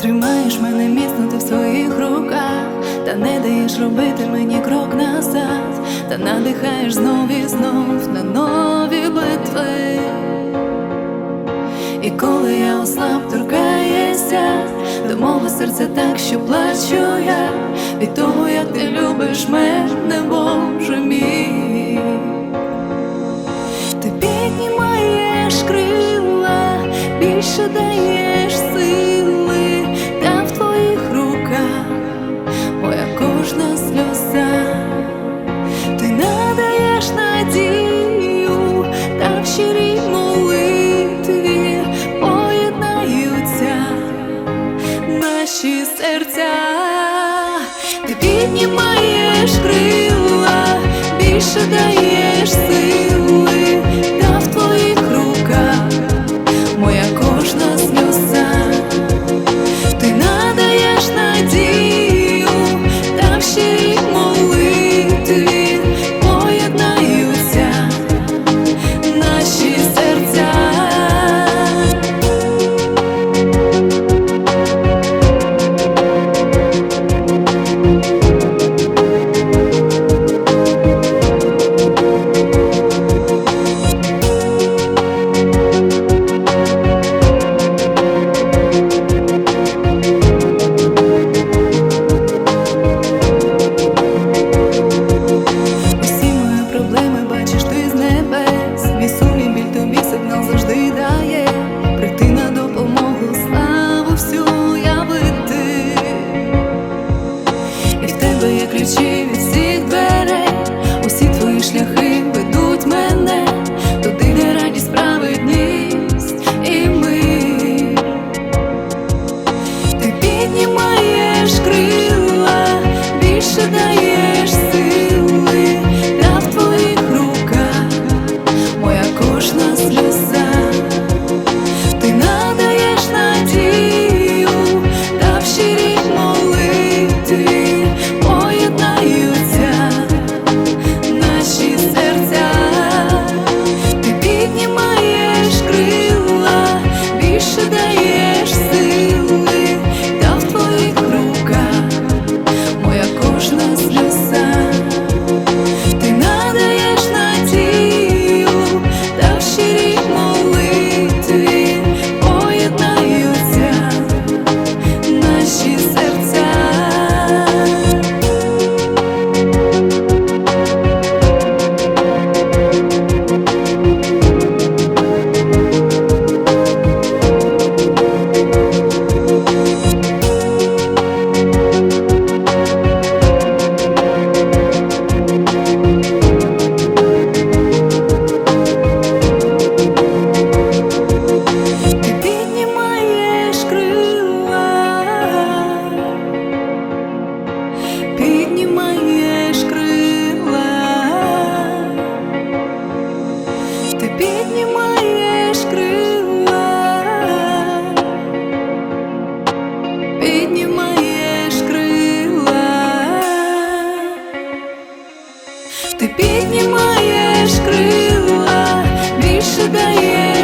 Тримаєш мене міцно ти в своїх руках, та не даєш робити мені крок назад, та надихаєш знов і знов на нові битви. І коли я ослаб торкаєшся, до мого серця так, що плачу я, від того, як ти любиш мене, Боже мій. Ти піднімаєш крила, більше даєш піднімаєш крила, більше даєш ключі від всіх дверей. Усі твої шляхи ведуть мене туди, де радість, справедність і мир. Ти піднімаєш крила, більше даєш сили, та в твоїх руках моя кожна сльоза. Ти щирій молитві піднімаєш крила, піднімаєш крила, ти піднімаєш крила, більше даєш.